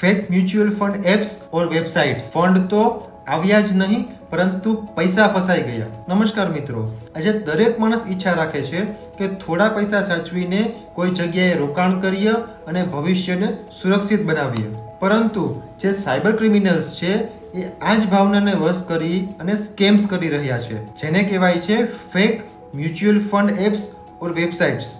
Fake mutual fund apps or websites. Fund તો આવ્યા જ નહીં, પરંતુ પૈસા ફસાઈ ગયા. નમસ્કાર મિત્રો. આજે દરેક માણસ ઈચ્છા રાખે છે કે થોડા પૈસા સાચવીને કોઈ જગ્યાએ રોકાણ કરીએ અને ભવિષ્યને સુરક્ષિત બનાવીએ. પરંતુ જે સાયબર ક્રિમિનલ્સ છે, એ આ જ ભાવનાને વશ કરી અને સ્કેમ્સ કરી રહ્યા છે. જેને કહેવાય છે fake mutual fund apps or websites.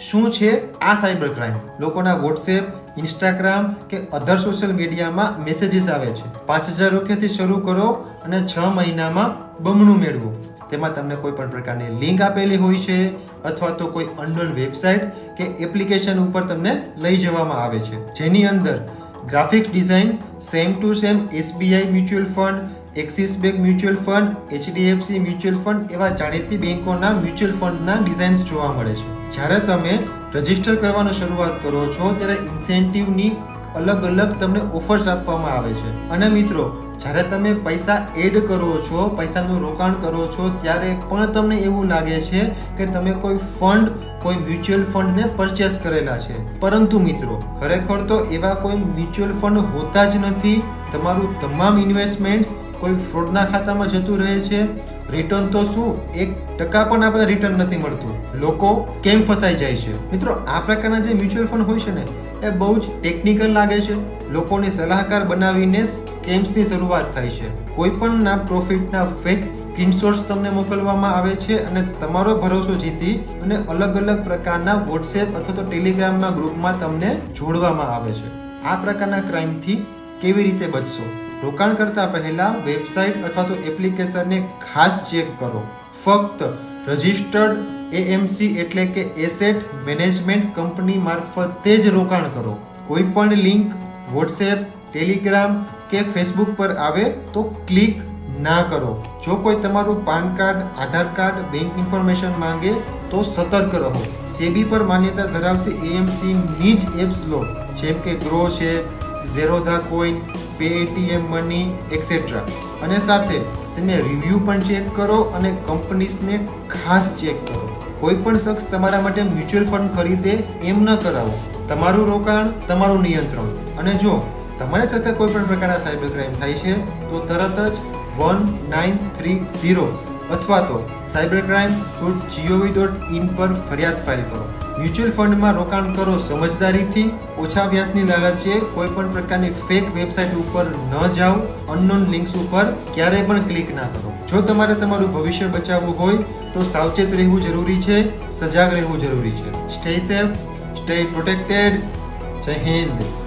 શું છે? આ સાયબર ક્રાઇમ. લોકોના વોટ્સએપ, ઇન્સ્ટાગ્રામ કે અધર સોશિયલ મીડિયામાં મેસેજીસ આવે છે. પાંચ હજાર રૂપિયાથી શરૂ કરો અને છ મહિનામાં બમણું મેળવો. તેમાં તમને કોઈ પણ પ્રકારની લિંક આપેલી હોય છે અથવા તો કોઈ અનનોન વેબસાઇટ કે એપ્લિકેશન ઉપર તમને લઈ જવામાં આવે છે. જેની અંદર graphic design, same to same SBI mutual fund, Axis bank mutual fund, HDFC mutual fund એવા જાણીતી બેંકોના મ્યુચ્યુઅલ ફંડના ડિઝાઇન્સ જોવા મળે છે. જ્યારે તમે રજિસ્ટર કરવાનું શરૂઆત કરો છો, ત્યારે ઇન્સેન્ટિવની અલગ અલગ તમને ઓફર્સ આપવામાં આવે છે. અને મિત્રો, જ્યારે તમે પૈસા એડ કરો છો, પૈસાનું રોકાણ કરો છો, ત્યારે પણ તમને એવું લાગે છે કે તમે કોઈ ફંડ કોઈ મ્યુચ્યુઅલ ફંડને પરચેસ કરેલા છે. પરંતુ મિત્રો, ખરેખર તો એવા કોઈ મ્યુચ્યુઅલ ફંડ હોતા જ નથી. તમારું તમામ ઇન્વેસ્ટમેન્ટ્સ કોઈ ફ્રોડના ખાતામાં જતું રહે છે રિટર્ન તો શું? એક ટકા પણ આપણે રિટર્ન નથી મળતું. લોકો કેમ ફસાઈ જાય છે? મિત્રો, આ પ્રકારના જે મ્યુચ્યુઅલ ફંડ હોય છે ને, એ બહુ જ ટેકનિકલ લાગે છે. લોકોને સલાહકાર બનાવીને સ્કેમ્સની શરૂઆત થાય છે. કોઈ પણ ના પ્રોફિટના ફેક સ્ક્રીનશોટ્સ તમને મોકલવામાં આવે છે અને તમારો ભરોસો જીતી અને અલગ અલગ પ્રકારના વોટ્સએપ અથવા તો ટેલિગ્રામના ગ્રુપમાં તમને જોડવામાં આવે છે. આ પ્રકારના ક્રાઇમથી કેવી રીતે બચશો? રોકાણ કરતા પહેલા વેબસાઇટ અથવા તો એપ્લિકેશનને ખાસ ચેક કરો. ફક્ત રજિસ્ટર્ડ એએમસી એટલે કે એસેટ મેનેજમેન્ટ કંપની મારફતે જ રોકાણ કરો. કોઈ પણ લિંક વોટ્સએપ, ટેલિગ્રામ કે ફેસબુક પર આવે તો ક્લિક ના કરો. જો કોઈ તમારું PAN card, Aadhaar card, bank information માંગે તો સતર્ક રહો. સેબી પર માન્યતા ધરાવતી એએમસીની જ એપ્સ લો. જેમ કે ગ્રો છે, Zerodha Coin Paytm Money etcetera અને સાથે તમે રિવ્યૂ પણ ચેક કરો અને કંપનીઝને ખાસ ચેક કરો. કોઈ પણ શખ્સ તમારા માટે મ્યુચ્યુઅલ ફંડ ખરીદે એમ ન કરાવો. તમારું રોકાણ, તમારું નિયંત્રણ. અને જો તમારી સાથે કોઈ પણ પ્રકારના સાયબર ક્રાઇમ થાય છે, તો તરત જ વન નાઇન થ્રી ઝીરો અથવા તો cyber crime dot G O V dot in પર ફરિયાદ ફાઇલ કરો. મ્યુચ્યુઅલ ફંડમાં રોકાણ કરો સમજદારીથી, ઓછા વ્યાજની લાલચે કોઈ પણ પ્રકારની ફેક વેબસાઇટ ઉપર ન જાઓ અનનોન લિંક્સ ઉપર ક્યારેય પણ ક્લિક ના કરો. જો તમારે તમારું ભવિષ્ય બચાવવું હોય, તો સાવચેત રહેવું જરૂરી છે, સજાગ રહેવું જરૂરી છે. સ્ટે સેફ સ્ટે પ્રોટેક્ટેડ જય હિન્દ.